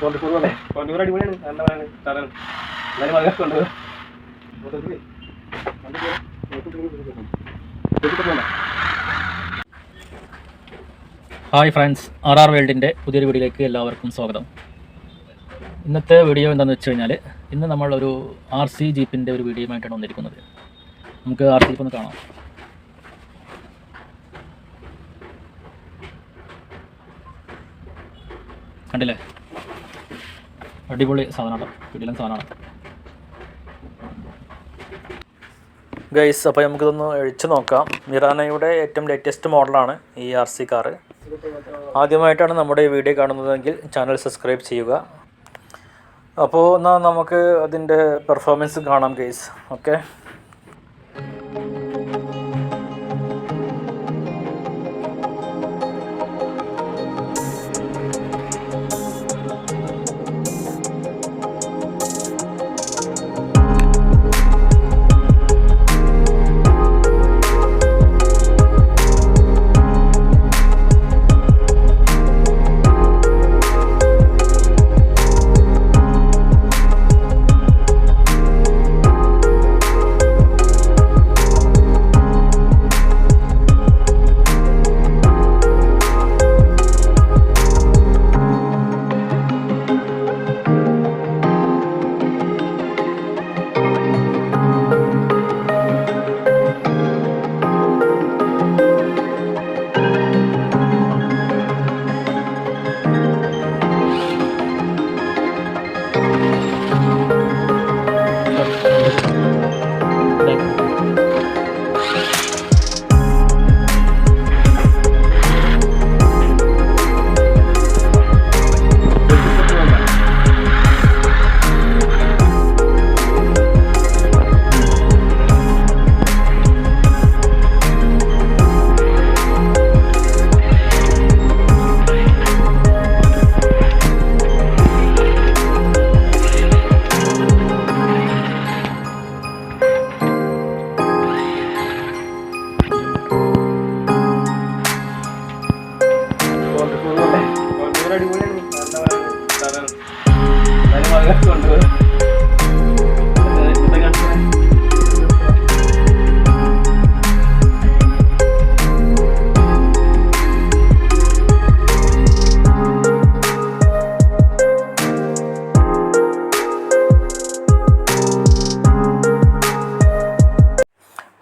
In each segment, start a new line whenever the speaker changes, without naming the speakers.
Hi friends. R R വേൾഡിന്റെ പുതിയൊരു വീഡിയോയിലേക്ക് എല്ലാവർക്കും സ്വാഗതം. ഇന്നത്തെ വീഡിയോ എന്താണെന്ന് വെച്ച് കഴിഞ്ഞാൽ ഇന്ന് നമ്മൾ ഒരു ആർ സി ജീപ്പിന്റെ ഒരു വീഡിയോയുമായിട്ടാണ് വന്നിരിക്കുന്നത്. നമുക്ക് ആർ സി ജീപ്പ് ഒന്ന് കാണാം. കണ്ടില്ലേ? അടിപൊളി സാധനമാണ്. കിടിലൻ സാധനമാണ്. ഗൈസ് അപ്പോൾ നമുക്കിതൊന്ന് അഴിച്ചു നോക്കാം. മിറാനയുടെ ഏറ്റവും ലേറ്റസ്റ്റ് മോഡലാണ് ഈ ആർ സി കാറ് ആദ്യമായിട്ടാണ് നമ്മുടെ ഈ വീഡിയോ കാണുന്നതെങ്കിൽ ചാനൽ സബ്സ്ക്രൈബ് ചെയ്യുക. അപ്പോൾ എന്നാൽ നമുക്ക് അതിന്റെ പെർഫോമൻസ് കാണാം ഗൈസ്. ഓക്കെ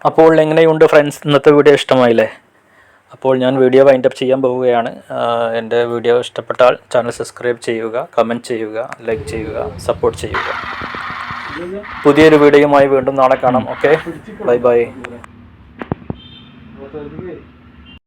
അപ്പോൾ എങ്ങനെയുണ്ട് ഫ്രണ്ട്സ് ഇന്നത്തെ വീഡിയോ ഇഷ്ടമായില്ലേ? അപ്പോൾ ഞാൻ വീഡിയോ വൈൻഡപ്പ് ചെയ്യാൻ പോവുകയാണ്. എന്റെ വീഡിയോ ഇഷ്ടപ്പെട്ടാൽ ചാനൽ സബ്സ്ക്രൈബ് ചെയ്യുക കമന്റ് ചെയ്യുക ലൈക്ക് ചെയ്യുക സപ്പോർട്ട് ചെയ്യുക. പുതിയൊരു വീഡിയോയുമായി വീണ്ടും നാളെ കാണാം. Okay bye bye